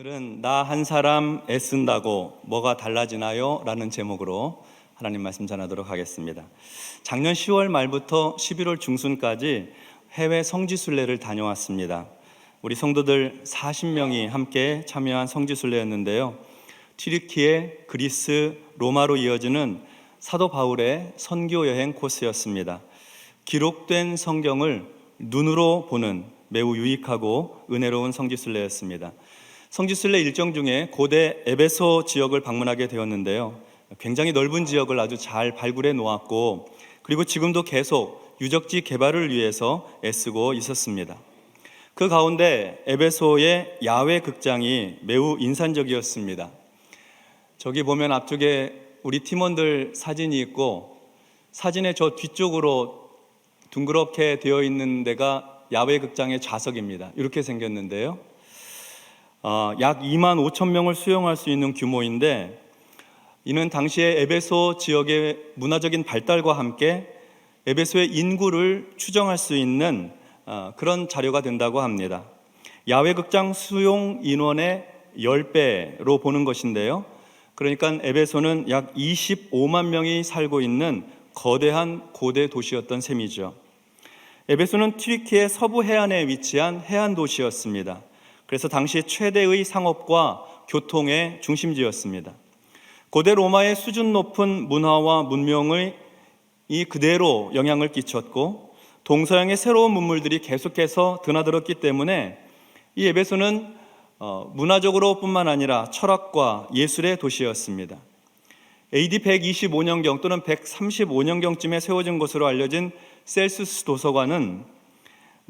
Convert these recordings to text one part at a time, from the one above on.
오늘은 나 한 사람 애쓴다고 뭐가 달라지나요? 라는 제목으로 하나님 말씀 전하도록 하겠습니다. 작년 10월 말부터 11월 중순까지 해외 성지순례를 다녀왔습니다. 우리 성도들 40명이 함께 참여한 성지순례였는데요. 튀르키예, 그리스, 로마로 이어지는 사도 바울의 선교 여행 코스였습니다. 기록된 성경을 눈으로 보는 매우 유익하고 은혜로운 성지순례였습니다. 성지순례 일정 중에 고대 에베소 지역을 방문하게 되었는데요. 굉장히 넓은 지역을 아주 잘 발굴해 놓았고 그리고 지금도 계속 유적지 개발을 위해서 애쓰고 있었습니다. 그 가운데 에베소의 야외 극장이 매우 인상적이었습니다. 저기 보면 앞쪽에 우리 팀원들 사진이 있고 사진의 저 뒤쪽으로 둥그렇게 되어 있는 데가 야외 극장의 좌석입니다. 이렇게 생겼는데요. 어, 약 2만 5천 명을 수용할 수 있는 규모인데 이는 당시에 에베소 지역의 문화적인 발달과 함께 에베소의 인구를 추정할 수 있는 어, 그런 자료가 된다고 합니다. 야외 극장 수용 인원의 10배로 보는 것인데요. 그러니까 에베소는 약 25만 명이 살고 있는 거대한 고대 도시였던 셈이죠. 에베소는 튀르키예 서부 해안에 위치한 해안 도시였습니다. 그래서 당시 최대의 상업과 교통의 중심지였습니다. 고대 로마의 수준 높은 문화와 문명의 이 그대로 영향을 끼쳤고 동서양의 새로운 문물들이 계속해서 드나들었기 때문에 이 에베소는 어, 문화적으로뿐만 아니라 철학과 예술의 도시였습니다. AD 125년경 또는 135년경쯤에 세워진 것으로 알려진 셀수스 도서관은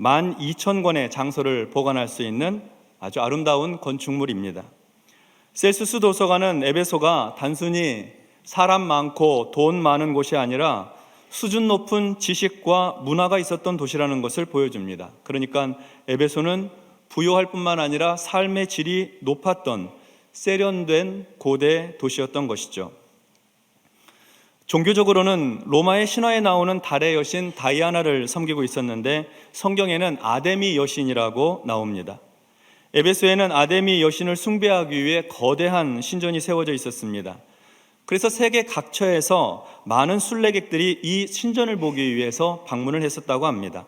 12,000권의 장소를 보관할 수 있는 아주 아름다운 건축물입니다. 셀수스 도서관은 에베소가 단순히 사람 많고 돈 많은 곳이 아니라 수준 높은 지식과 문화가 있었던 도시라는 것을 보여줍니다. 그러니까 에베소는 부요할 뿐만 아니라 삶의 질이 높았던 세련된 고대 도시였던 것이죠. 종교적으로는 로마의 신화에 나오는 달의 여신 다이아나를 섬기고 있었는데 성경에는 아데미 여신이라고 나옵니다. 에베소에는 아데미 여신을 숭배하기 위해 거대한 신전이 세워져 있었습니다. 그래서 세계 각처에서 많은 순례객들이 이 신전을 보기 위해서 방문을 했었다고 합니다.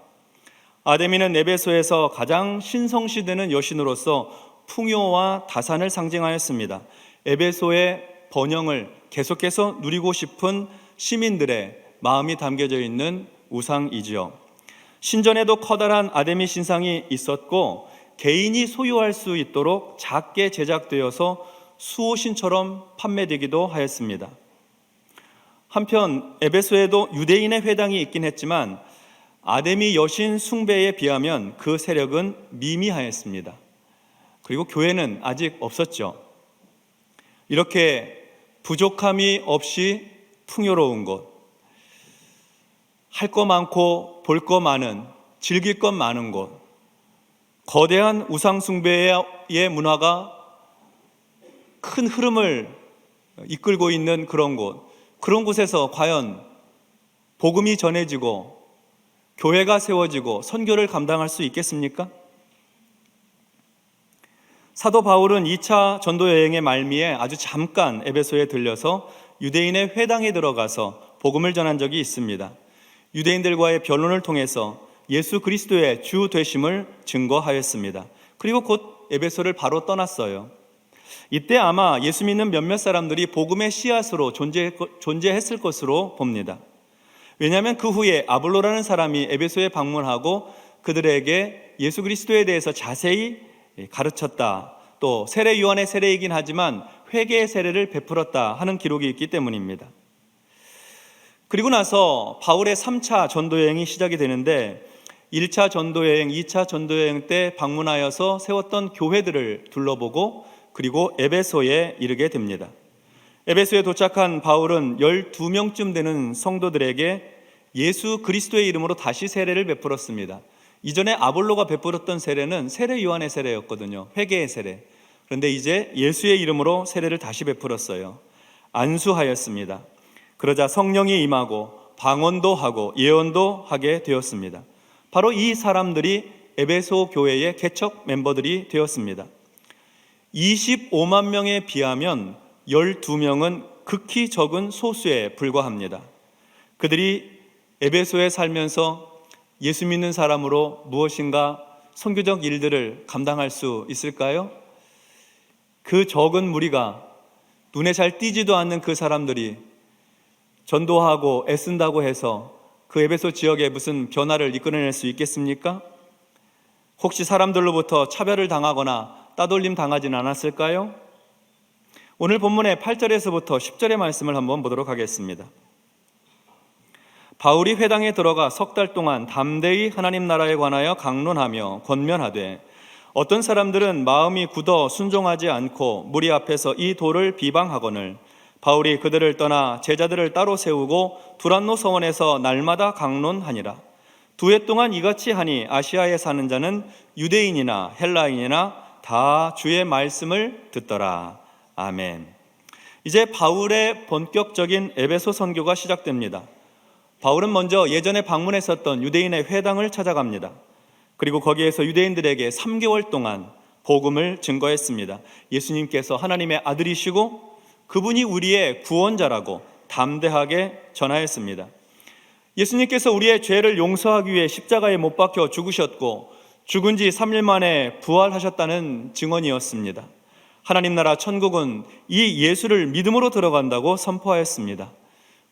아데미는 에베소에서 가장 신성시되는 여신으로서 풍요와 다산을 상징하였습니다. 에베소의 번영을 계속해서 누리고 싶은 시민들의 마음이 담겨져 있는 우상이지요. 신전에도 커다란 아데미 신상이 있었고 개인이 소유할 수 있도록 작게 제작되어서 수호신처럼 판매되기도 하였습니다. 한편 에베소에도 유대인의 회당이 있긴 했지만 아데미 여신 숭배에 비하면 그 세력은 미미하였습니다. 그리고 교회는 아직 없었죠. 이렇게 부족함이 없이 풍요로운 곳, 할 거 많고 볼 거 많은, 즐길 것 많은 곳, 거대한 우상숭배의 문화가 큰 흐름을 이끌고 있는 그런 곳, 그런 곳에서 과연 복음이 전해지고 교회가 세워지고 선교를 감당할 수 있겠습니까? 사도 바울은 2차 전도 여행의 말미에 아주 잠깐 에베소에 들려서 유대인의 회당에 들어가서 복음을 전한 적이 있습니다. 유대인들과의 변론을 통해서 예수 그리스도의 주 되심을 증거하였습니다. 그리고 곧 에베소를 바로 떠났어요. 이때 아마 예수 믿는 몇몇 사람들이 복음의 씨앗으로 존재 했을 것으로 봅니다. 왜냐하면 그 후에 아블로라는 사람이 에베소에 방문하고 그들에게 예수 그리스도에 대해서 자세히 가르쳤다. 또 세례 요한의 세례이긴 하지만 회개의 세례를 베풀었다 하는 기록이 있기 때문입니다. 그리고 나서 바울의 3차 전도 여행이 시작이 되는데 1차 전도 여행, 2차 전도 여행 때 방문하여서 세웠던 교회들을 둘러보고 그리고 에베소에 이르게 됩니다. 에베소에 도착한 바울은 12명쯤 되는 성도들에게 예수 그리스도의 이름으로 다시 세례를 베풀었습니다. 이전에 아볼로가 베풀었던 세례는 세례 요한의 세례였거든요. 회개의 세례. 그런데 이제 예수의 이름으로 세례를 다시 베풀었어요. 안수하였습니다. 그러자 성령이 임하고 방언도 하고 예언도 하게 되었습니다. 바로 이 사람들이 에베소 교회의 개척 멤버들이 되었습니다. 25만 명에 비하면 12명은 극히 적은 소수에 불과합니다. 그들이 에베소에 살면서 예수 믿는 사람으로 무엇인가 선교적 일들을 감당할 수 있을까요? 그 적은 무리가 눈에 잘 띄지도 않는 그 사람들이 전도하고 애쓴다고 해서 그 에베소 지역에 무슨 변화를 이끌어낼 수 있겠습니까? 혹시 사람들로부터 차별을 당하거나 따돌림 당하진 않았을까요? 오늘 본문의 8절에서부터 10절의 말씀을 한번 보도록 하겠습니다. 바울이 회당에 들어가 석 달 동안 담대히 하나님 나라에 관하여 강론하며 권면하되 어떤 사람들은 마음이 굳어 순종하지 않고 무리 앞에서 이 도를 비방하거늘 바울이 그들을 떠나 제자들을 따로 세우고 두란노 서원에서 날마다 강론하니라 두 해 동안 이같이 하니 아시아에 사는 자는 유대인이나 헬라인이나 다 주의 말씀을 듣더라 아멘 이제 바울의 본격적인 에베소 선교가 시작됩니다 바울은 먼저 예전에 방문했었던 유대인의 회당을 찾아갑니다. 그리고 거기에서 유대인들에게 3개월 동안 복음을 증거했습니다. 예수님께서 하나님의 아들이시고 그분이 우리의 구원자라고 담대하게 전하였습니다. 예수님께서 우리의 죄를 용서하기 위해 십자가에 못 박혀 죽으셨고 죽은 지 3일 만에 부활하셨다는 증언이었습니다. 하나님 나라 천국은 이 예수를 믿음으로 들어간다고 선포하였습니다.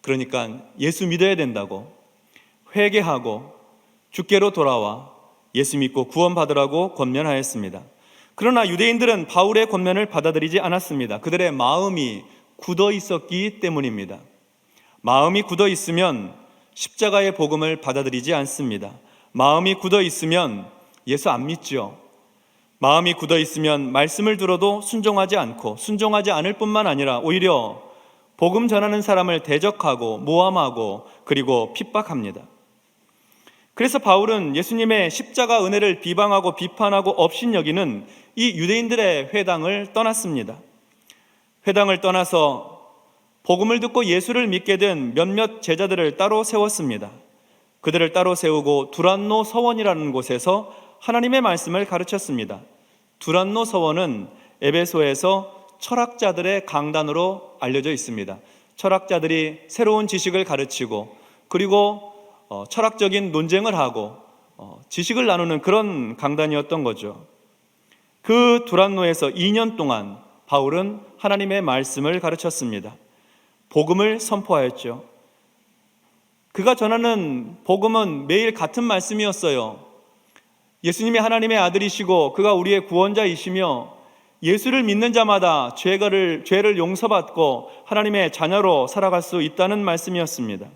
그러니까 예수 믿어야 된다고 회개하고 주께로 돌아와 예수 믿고 구원받으라고 권면하였습니다. 그러나 유대인들은 바울의 권면을 받아들이지 않았습니다. 그들의 마음이 굳어 있었기 때문입니다. 마음이 굳어 있으면 십자가의 복음을 받아들이지 않습니다. 마음이 굳어 있으면 예수 안 믿죠. 마음이 굳어 있으면 말씀을 들어도 순종하지 않고 순종하지 않을 뿐만 아니라 오히려 복음 전하는 사람을 대적하고 모함하고 그리고 핍박합니다. 그래서 바울은 예수님의 십자가 은혜를 비방하고 비판하고 업신여기는 이 유대인들의 회당을 떠났습니다. 회당을 떠나서 복음을 듣고 예수를 믿게 된 몇몇 제자들을 따로 세웠습니다. 그들을 따로 세우고 두란노 서원이라는 곳에서 하나님의 말씀을 가르쳤습니다. 두란노 서원은 에베소에서 철학자들의 강단으로 알려져 있습니다. 철학자들이 새로운 지식을 가르치고 그리고 어, 철학적인 논쟁을 하고 어, 지식을 나누는 그런 강단이었던 거죠. 그 두란노에서 2년 동안 바울은 하나님의 말씀을 가르쳤습니다. 복음을 선포하였죠. 그가 전하는 복음은 매일 같은 말씀이었어요. 예수님이 하나님의 아들이시고 그가 우리의 구원자이시며 예수를 믿는 자마다 죄를, 죄를 용서받고 하나님의 자녀로 살아갈 수 있다는 말씀이었습니다.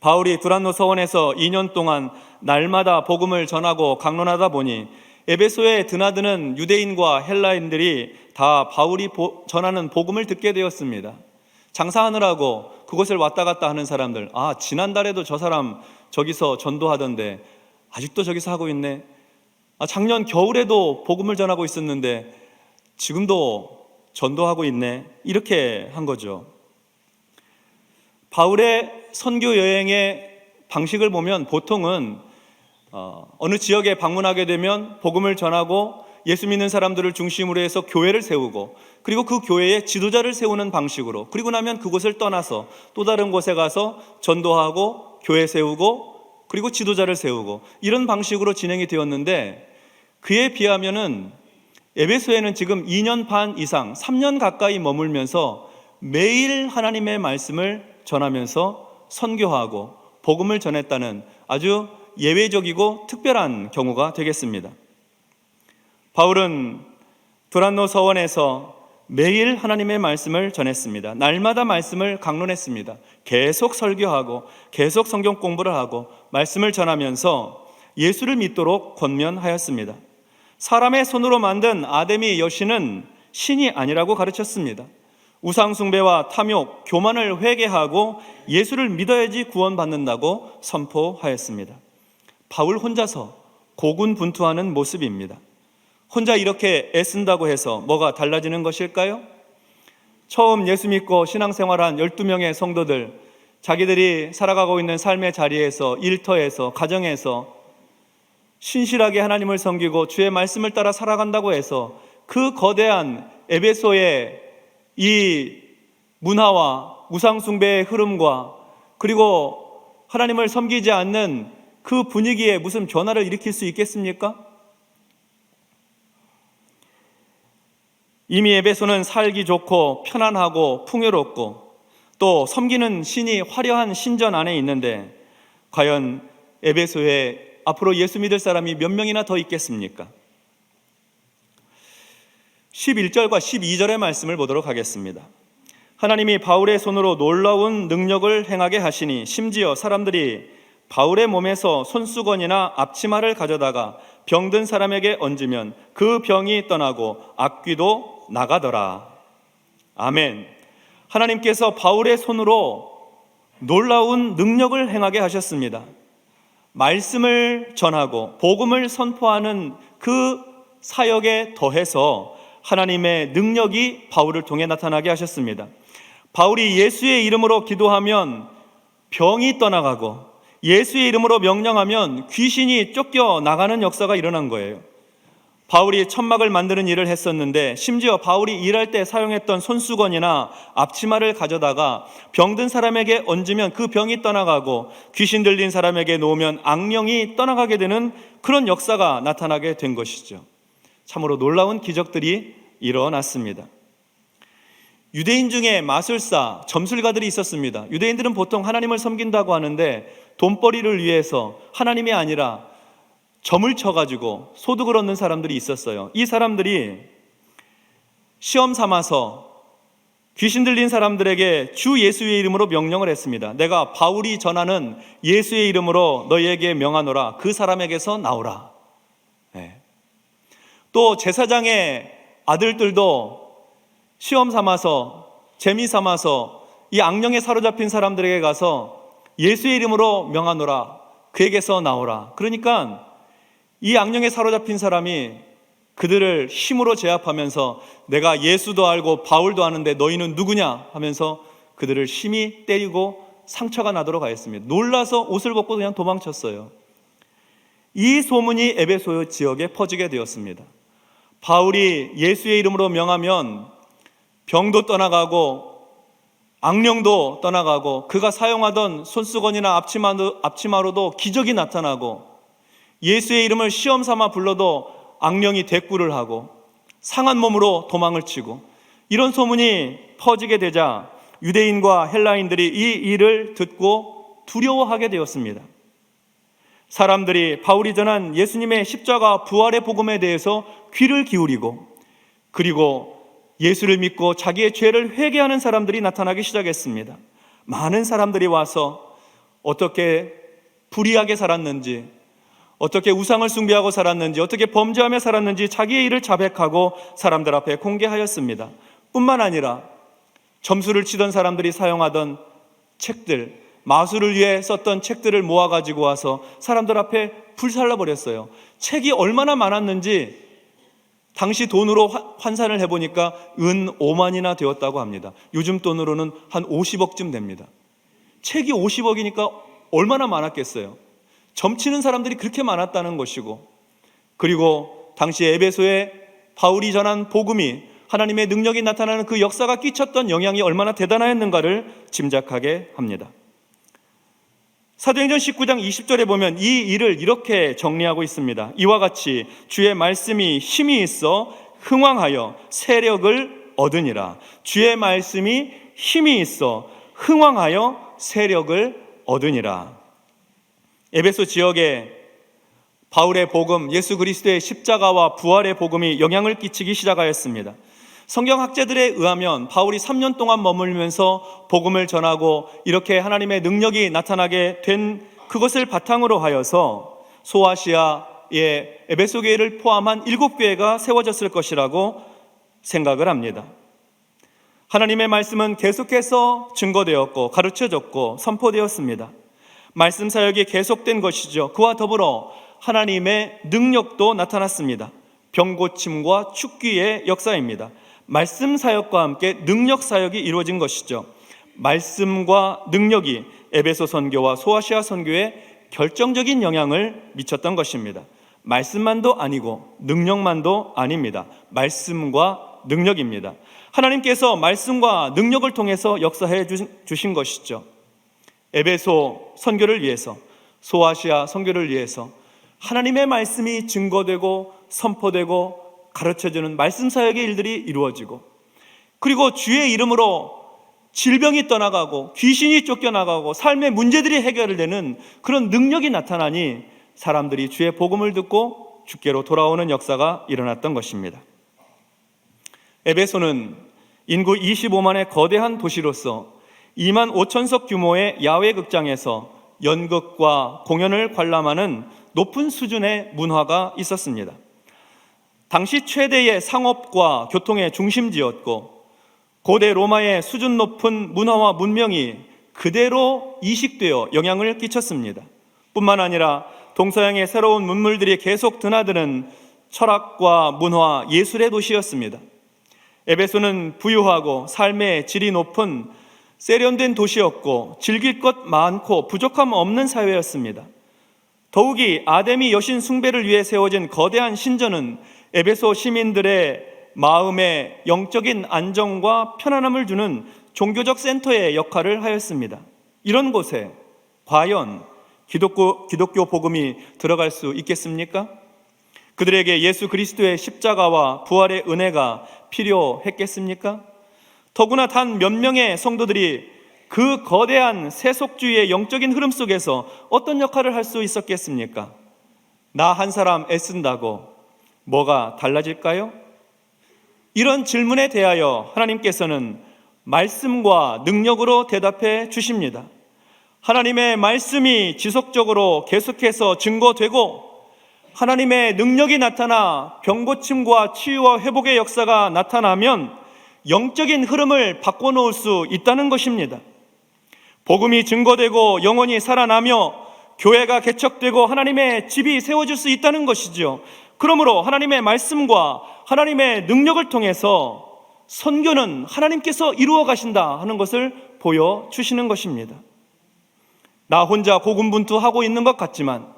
바울이 두란노 서원에서 2년 동안 날마다 복음을 전하고 강론하다 보니 에베소에 드나드는 유대인과 헬라인들이 다 바울이 전하는 복음을 듣게 되었습니다. 장사하느라고 그곳을 왔다 갔다 하는 사람들, 아, 지난달에도 저 사람 저기서 전도하던데 아직도 저기서 하고 있네. 아, 작년 겨울에도 복음을 전하고 있었는데 지금도 전도하고 있네. 이렇게 한 거죠. 바울의 선교 여행의 방식을 보면 보통은 어, 어느 지역에 방문하게 되면 복음을 전하고 예수 믿는 사람들을 중심으로 해서 교회를 세우고 그리고 그 교회에 지도자를 세우는 방식으로 그리고 나면 그곳을 떠나서 또 다른 곳에 가서 전도하고 교회 세우고 그리고 지도자를 세우고 이런 방식으로 진행이 되었는데 그에 비하면은 에베소에는 지금 2년 반 이상, 3년 가까이 머물면서 매일 하나님의 말씀을 전하면서 선교하고 복음을 전했다는 아주 예외적이고 특별한 경우가 되겠습니다. 바울은 두란노 서원에서 매일 하나님의 말씀을 전했습니다. 날마다 말씀을 강론했습니다. 계속 설교하고 계속 성경 공부를 하고 말씀을 전하면서 예수를 믿도록 권면하였습니다. 사람의 손으로 만든 아데미 여신은 신이 아니라고 가르쳤습니다. 우상숭배와 탐욕, 교만을 회개하고 예수를 믿어야지 구원받는다고 선포하였습니다. 바울 혼자서 고군분투하는 모습입니다. 혼자 이렇게 애쓴다고 해서 뭐가 달라지는 것일까요? 처음 예수 믿고 신앙생활한 12명의 성도들, 자기들이 살아가고 있는 삶의 자리에서, 일터에서, 가정에서 신실하게 하나님을 섬기고 주의 말씀을 따라 살아간다고 해서 그 거대한 에베소의 이 문화와 우상숭배의 흐름과 그리고 하나님을 섬기지 않는 그 분위기에 무슨 변화를 일으킬 수 있겠습니까? 이미 에베소는 살기 좋고 편안하고 풍요롭고 또 섬기는 신이 화려한 신전 안에 있는데 과연 에베소에 앞으로 예수 믿을 사람이 몇 명이나 더 있겠습니까? 11절과 12절의 말씀을 보도록 하겠습니다. 하나님이 바울의 손으로 놀라운 능력을 행하게 하시니 심지어 사람들이 바울의 몸에서 손수건이나 앞치마를 가져다가 병든 사람에게 얹으면 그 병이 떠나고 악귀도 나가더라. 아멘. 하나님께서 바울의 손으로 놀라운 능력을 행하게 하셨습니다. 말씀을 전하고 복음을 선포하는 그 사역에 더해서 하나님의 능력이 바울을 통해 나타나게 하셨습니다. 바울이 예수의 이름으로 기도하면 병이 떠나가고 예수의 이름으로 명령하면 귀신이 쫓겨 나가는 역사가 일어난 거예요. 바울이 천막을 만드는 일을 했었는데 심지어 바울이 일할 때 사용했던 손수건이나 앞치마를 가져다가 병든 사람에게 얹으면 그 병이 떠나가고 귀신 들린 사람에게 놓으면 악령이 떠나가게 되는 그런 역사가 나타나게 된 것이죠. 참으로 놀라운 기적들이 일어났습니다. 유대인 중에 마술사, 점술가들이 있었습니다. 유대인들은 보통 하나님을 섬긴다고 하는데 돈벌이를 위해서 하나님이 아니라 점을 쳐가지고 소득을 얻는 사람들이 있었어요. 이 사람들이 시험 삼아서 귀신 들린 사람들에게 주 예수의 이름으로 명령을 했습니다. 내가 바울이 전하는 예수의 이름으로 너희에게 명하노라. 그 사람에게서 나오라. 네. 또 제사장의 아들들도 시험 삼아서 재미 삼아서 이 악령에 사로잡힌 사람들에게 가서 예수의 이름으로 명하노라. 그에게서 나오라. 그러니까 이 악령에 사로잡힌 사람이 그들을 힘으로 제압하면서 내가 예수도 알고 바울도 아는데 너희는 누구냐 하면서 그들을 심히 때리고 상처가 나도록 하였습니다. 놀라서 옷을 벗고 그냥 도망쳤어요. 이 소문이 에베소 지역에 퍼지게 되었습니다. 바울이 예수의 이름으로 명하면 병도 떠나가고 악령도 떠나가고 그가 사용하던 손수건이나 앞치마도, 앞치마로도 기적이 나타나고 예수의 이름을 시험 삼아 불러도 악령이 대꾸를 하고 상한 몸으로 도망을 치고 이런 소문이 퍼지게 되자 유대인과 헬라인들이 이 일을 듣고 두려워하게 되었습니다. 사람들이 바울이 전한 예수님의 십자가 부활의 복음에 대해서 귀를 기울이고 그리고 예수를 믿고 자기의 죄를 회개하는 사람들이 나타나기 시작했습니다. 많은 사람들이 와서 어떻게 불의하게 살았는지, 어떻게 우상을 숭배하고 살았는지, 어떻게 범죄하며 살았는지 자기의 일을 자백하고 사람들 앞에 공개하였습니다. 뿐만 아니라 점수를 치던 사람들이 사용하던 책들, 마술을 위해 썼던 책들을 모아 가지고 와서 사람들 앞에 불살라 버렸어요. 책이 얼마나 많았는지 당시 돈으로 환산을 해보니까 은 5만이나 되었다고 합니다. 요즘 돈으로는 한 50억쯤 됩니다. 책이 50억이니까 얼마나 많았겠어요. 점치는 사람들이 그렇게 많았다는 것이고, 그리고 당시 에베소에 바울이 전한 복음이 하나님의 능력이 나타나는 그 역사가 끼쳤던 영향이 얼마나 대단하였는가를 짐작하게 합니다. 사도행전 19장 20절에 보면 이 일을 이렇게 정리하고 있습니다. 이와 같이 주의 말씀이 힘이 있어 흥왕하여 세력을 얻으니라. 주의 말씀이 힘이 있어 흥왕하여 세력을 얻으니라. 에베소 지역에 바울의 복음, 예수 그리스도의 십자가와 부활의 복음이 영향을 끼치기 시작하였습니다. 성경학자들에 의하면 바울이 3년 동안 머물면서 복음을 전하고 이렇게 하나님의 능력이 나타나게 된 그것을 바탕으로 하여서 소아시아의 에베소 교회를 포함한 일곱 교회가 세워졌을 것이라고 생각을 합니다. 하나님의 말씀은 계속해서 증거되었고 가르쳐졌고 선포되었습니다. 말씀 사역이 계속된 것이죠. 그와 더불어 하나님의 능력도 나타났습니다. 병고침과 축기의 역사입니다. 말씀 사역과 함께 능력 사역이 이루어진 것이죠. 말씀과 능력이 에베소 선교와 소아시아 선교에 결정적인 영향을 미쳤던 것입니다. 말씀만도 아니고 능력만도 아닙니다. 말씀과 능력입니다. 하나님께서 말씀과 능력을 통해서 역사해 주신 것이죠. 에베소 선교를 위해서 소아시아 선교를 위해서 하나님의 말씀이 증거되고 선포되고 가르쳐주는 말씀 사역의 일들이 이루어지고 그리고 주의 이름으로 질병이 떠나가고 귀신이 쫓겨나가고 삶의 문제들이 해결되는 그런 능력이 나타나니 사람들이 주의 복음을 듣고 주께로 돌아오는 역사가 일어났던 것입니다. 에베소는 인구 25만의 거대한 도시로서 2만 5천석 규모의 야외 극장에서 연극과 공연을 관람하는 높은 수준의 문화가 있었습니다. 당시 최대의 상업과 교통의 중심지였고 고대 로마의 수준 높은 문화와 문명이 그대로 이식되어 영향을 끼쳤습니다. 뿐만 아니라 동서양의 새로운 문물들이 계속 드나드는 철학과 문화, 예술의 도시였습니다. 에베소는 부유하고 삶의 질이 높은 세련된 도시였고 즐길 것 많고 부족함 없는 사회였습니다. 더욱이 아데미 여신 숭배를 위해 세워진 거대한 신전은 에베소 시민들의 마음에 영적인 안정과 편안함을 주는 종교적 센터의 역할을 하였습니다. 이런 곳에 과연 기독교, 기독교 복음이 들어갈 수 있겠습니까? 그들에게 예수 그리스도의 십자가와 부활의 은혜가 필요했겠습니까? 더구나 단 몇 명의 성도들이 그 거대한 세속주의의 영적인 흐름 속에서 어떤 역할을 할 수 있었겠습니까? 나 한 사람 애쓴다고 뭐가 달라질까요? 이런 질문에 대하여 하나님께서는 말씀과 능력으로 대답해 주십니다. 하나님의 말씀이 지속적으로 계속해서 증거되고 하나님의 능력이 나타나 병고침과 치유와 회복의 역사가 나타나면 영적인 흐름을 바꿔놓을 수 있다는 것입니다. 복음이 증거되고 영원히 살아나며 교회가 개척되고 하나님의 집이 세워질 수 있다는 것이죠. 그러므로 하나님의 말씀과 하나님의 능력을 통해서 선교는 하나님께서 이루어 가신다 하는 것을 보여 주시는 것입니다. 나 혼자 고군분투하고 있는 것 같지만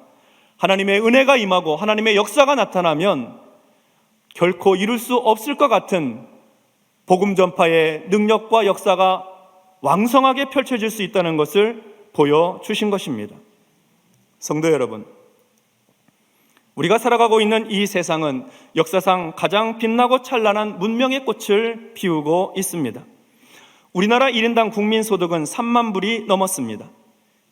하나님의 은혜가 임하고 하나님의 역사가 나타나면 결코 이룰 수 없을 것 같은 복음 전파의 능력과 역사가 왕성하게 펼쳐질 수 있다는 것을 보여 주신 것입니다. 성도 여러분, 우리가 살아가고 있는 이 세상은 역사상 가장 빛나고 찬란한 문명의 꽃을 피우고 있습니다. 우리나라 1인당 국민 소득은 3만 불이 넘었습니다.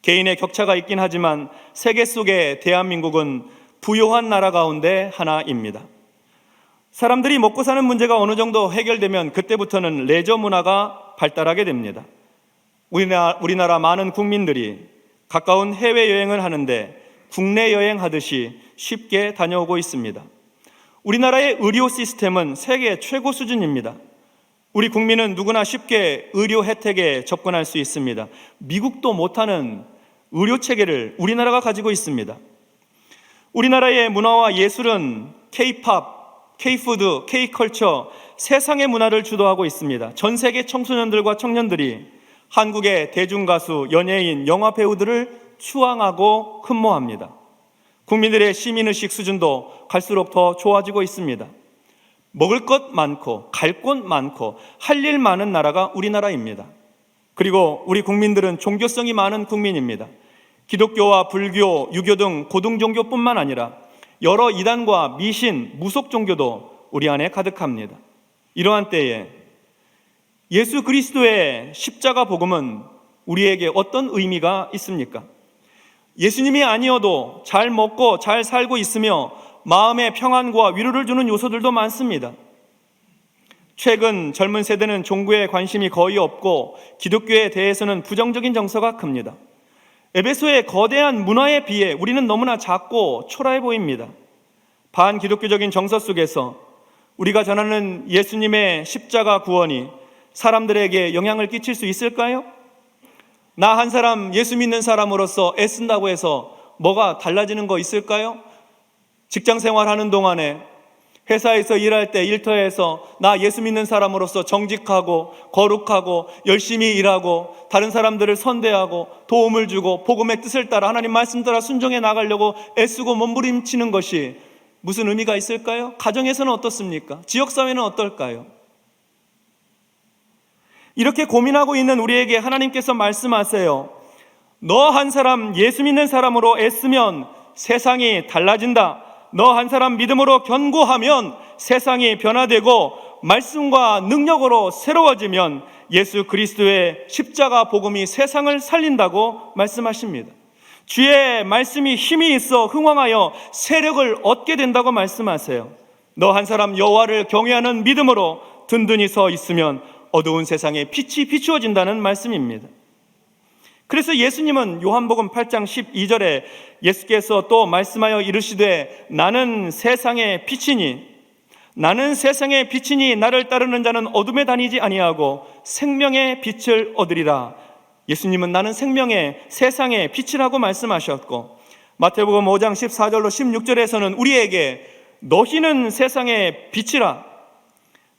개인의 격차가 있긴 하지만 세계 속에 대한민국은 부유한 나라 가운데 하나입니다. 사람들이 먹고 사는 문제가 어느 정도 해결되면 그때부터는 레저 문화가 발달하게 됩니다. 우리나라, 우리나라 많은 국민들이 가까운 해외여행을 하는데 국내 여행하듯이 쉽게 다녀오고 있습니다. 우리나라의 의료 시스템은 세계 최고 수준입니다. 우리 국민은 누구나 쉽게 의료 혜택에 접근할 수 있습니다. 미국도 못하는 의료 체계를 우리나라가 가지고 있습니다. 우리나라의 문화와 예술은 K-팝, K-푸드, K-컬처, 세상의 문화를 주도하고 있습니다. 전 세계 청소년들과 청년들이 한국의 대중가수, 연예인, 영화 배우들을 추앙하고 흠모합니다. 국민들의 시민의식 수준도 갈수록 더 좋아지고 있습니다. 먹을 것 많고, 갈 곳 많고, 할 일 많은 나라가 우리나라입니다. 그리고 우리 국민들은 종교성이 많은 국민입니다. 기독교와 불교, 유교 등 고등종교뿐만 아니라 여러 이단과 미신, 무속 종교도 우리 안에 가득합니다. 이러한 때에 예수 그리스도의 십자가 복음은 우리에게 어떤 의미가 있습니까? 예수님이 아니어도 잘 먹고 잘 살고 있으며 마음의 평안과 위로를 주는 요소들도 많습니다. 최근 젊은 세대는 종교에 관심이 거의 없고 기독교에 대해서는 부정적인 정서가 큽니다. 에베소의 거대한 문화에 비해 우리는 너무나 작고 초라해 보입니다. 반기독교적인 정서 속에서 우리가 전하는 예수님의 십자가 구원이 사람들에게 영향을 끼칠 수 있을까요? 나 한 사람 예수 믿는 사람으로서 애쓴다고 해서 뭐가 달라지는 거 있을까요? 직장 생활하는 동안에 회사에서 일할 때 일터에서 나 예수 믿는 사람으로서 정직하고 거룩하고 열심히 일하고 다른 사람들을 선대하고 도움을 주고 복음의 뜻을 따라 하나님 말씀 따라 순종해 나가려고 애쓰고 몸부림치는 것이 무슨 의미가 있을까요? 가정에서는 어떻습니까? 지역사회는 어떨까요? 이렇게 고민하고 있는 우리에게 하나님께서 말씀하세요. 너 한 사람 예수 믿는 사람으로 애쓰면 세상이 달라진다. 너 한 사람 믿음으로 견고하면 세상이 변화되고 말씀과 능력으로 새로워지면 예수 그리스도의 십자가 복음이 세상을 살린다고 말씀하십니다. 주의 말씀이 힘이 있어 흥왕하여 세력을 얻게 된다고 말씀하세요. 너 한 사람 여호와를 경외하는 믿음으로 든든히 서 있으면 어두운 세상에 빛이 비추어진다는 말씀입니다. 그래서 예수님은 요한복음 8장 12절에 예수께서 또 말씀하여 이르시되 나는 세상의 빛이니 나는 세상의 빛이니 나를 따르는 자는 어둠에 다니지 아니하고 생명의 빛을 얻으리라. 예수님은 나는 생명의 세상의 빛이라고 말씀하셨고 마태복음 5장 14절로 16절에서는 우리에게 너희는 세상의 빛이라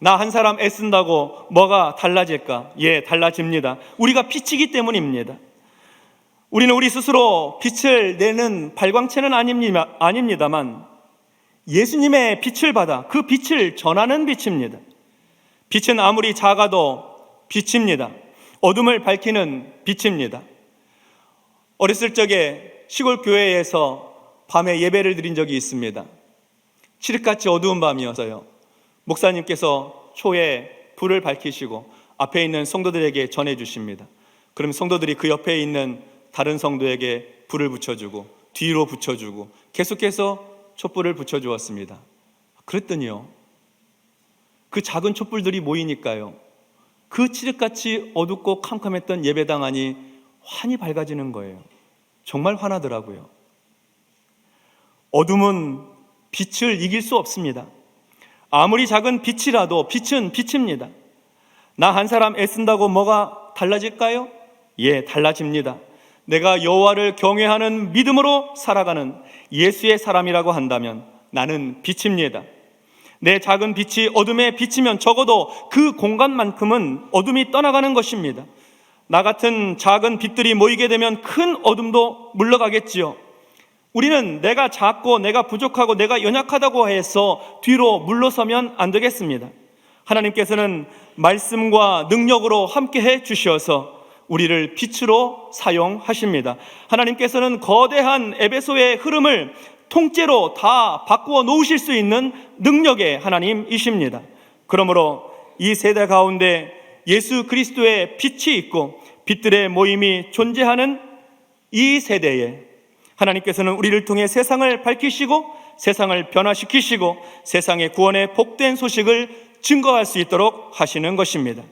나 한 사람 애쓴다고 뭐가 달라질까? 예, 달라집니다. 우리가 빛이기 때문입니다. 우리는 우리 스스로 빛을 내는 발광체는 아닙니다, 아닙니다만 예수님의 빛을 받아 그 빛을 전하는 빛입니다. 빛은 아무리 작아도 빛입니다. 어둠을 밝히는 빛입니다. 어렸을 적에 시골 교회에서 밤에 예배를 드린 적이 있습니다. 칠흑같이 어두운 밤이었어요. 목사님께서 초에 불을 밝히시고 앞에 있는 성도들에게 전해 주십니다. 그럼 성도들이 그 옆에 있는 다른 성도에게 불을 붙여주고 뒤로 붙여주고 계속해서 촛불을 붙여주었습니다. 그랬더니요. 그 작은 촛불들이 모이니까요. 그 칠흑같이 어둡고 캄캄했던 예배당 안이 환히 밝아지는 거예요. 정말 환하더라고요. 어둠은 빛을 이길 수 없습니다. 아무리 작은 빛이라도 빛은 빛입니다. 나 한 사람 애쓴다고 뭐가 달라질까요? 예, 달라집니다. 내가 여호와를 경외하는 믿음으로 살아가는 예수의 사람이라고 한다면 나는 빛입니다. 내 작은 빛이 어둠에 비치면 적어도 그 공간만큼은 어둠이 떠나가는 것입니다. 나 같은 작은 빛들이 모이게 되면 큰 어둠도 물러가겠지요. 우리는 내가 작고 내가 부족하고 내가 연약하다고 해서 뒤로 물러서면 안 되겠습니다. 하나님께서는 말씀과 능력으로 함께 해 주셔서 우리를 빛으로 사용하십니다. 하나님께서는 거대한 에베소의 흐름을 통째로 다 바꾸어 놓으실 수 있는 능력의 하나님이십니다. 그러므로 이 세대 가운데 예수 그리스도의 빛이 있고 빛들의 모임이 존재하는 이 세대에 하나님께서는 우리를 통해 세상을 밝히시고 세상을 변화시키시고 세상의 구원의 복된 소식을 증거할 수 있도록 하시는 것입니다.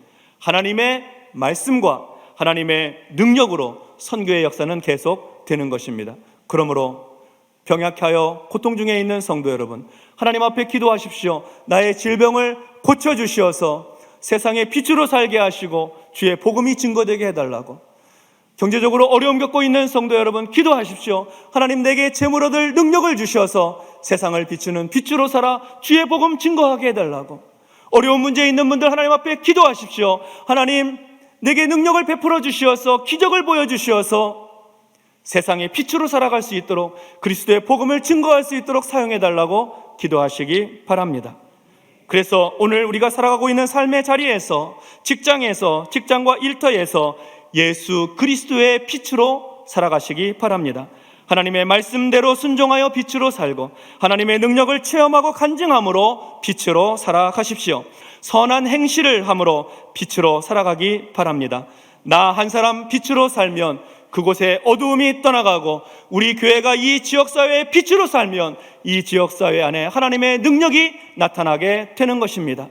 하나님의 말씀과 하나님의 능력으로 선교의 역사는 계속 되는 것입니다. 그러므로 병약하여 고통 중에 있는 성도 여러분, 하나님 앞에 기도하십시오. 나의 질병을 고쳐주시어서 세상에 빛으로 살게 하시고 주의 복음이 증거되게 해달라고. 경제적으로 어려움 겪고 있는 성도 여러분, 기도하십시오. 하나님 내게 재물 얻을 능력을 주셔서 세상을 비추는 빛으로 살아 주의 복음 증거하게 해달라고. 어려운 문제 있는 분들 하나님 앞에 기도하십시오. 하나님, 내게 능력을 베풀어 주시어서 기적을 보여 주시어서 세상의 빛으로 살아갈 수 있도록 그리스도의 복음을 증거할 수 있도록 사용해 달라고 기도하시기 바랍니다. 그래서 오늘 우리가 살아가고 있는 삶의 자리에서 직장에서 직장과 일터에서 예수 그리스도의 빛으로 살아가시기 바랍니다. 하나님의 말씀대로 순종하여 빛으로 살고 하나님의 능력을 체험하고 간증함으로 빛으로 살아가십시오. 선한 행실을 함으로 빛으로 살아가기 바랍니다. 나 한 사람 빛으로 살면 그곳에 어두움이 떠나가고 우리 교회가 이 지역사회의 빛으로 살면 이 지역사회 안에 하나님의 능력이 나타나게 되는 것입니다.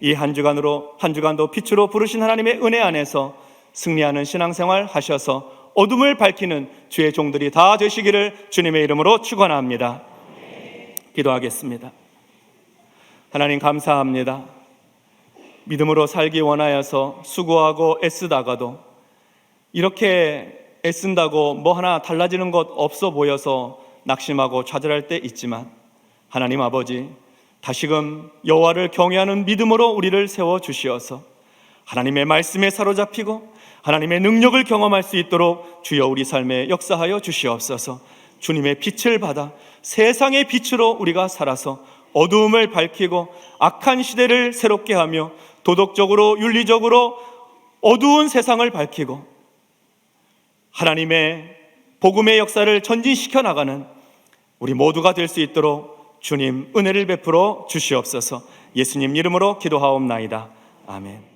이 한 주간으로, 한 주간도 빛으로 부르신 하나님의 은혜 안에서 승리하는 신앙생활 하셔서 어둠을 밝히는 주의 종들이 다 되시기를 주님의 이름으로 축원합니다. 기도하겠습니다. 하나님 감사합니다. 믿음으로 살기 원하여서 수고하고 애쓰다가도 이렇게 애쓴다고 뭐 하나 달라지는 것 없어 보여서 낙심하고 좌절할 때 있지만 하나님 아버지 다시금 여호와를 경외하는 믿음으로 우리를 세워 주시어서 하나님의 말씀에 사로잡히고 하나님의 능력을 경험할 수 있도록 주여 우리 삶에 역사하여 주시옵소서. 주님의 빛을 받아 세상의 빛으로 우리가 살아서 어두움을 밝히고 악한 시대를 새롭게 하며 도덕적으로 윤리적으로 어두운 세상을 밝히고 하나님의 복음의 역사를 전진시켜 나가는 우리 모두가 될 수 있도록 주님 은혜를 베풀어 주시옵소서. 예수님 이름으로 기도하옵나이다. 아멘.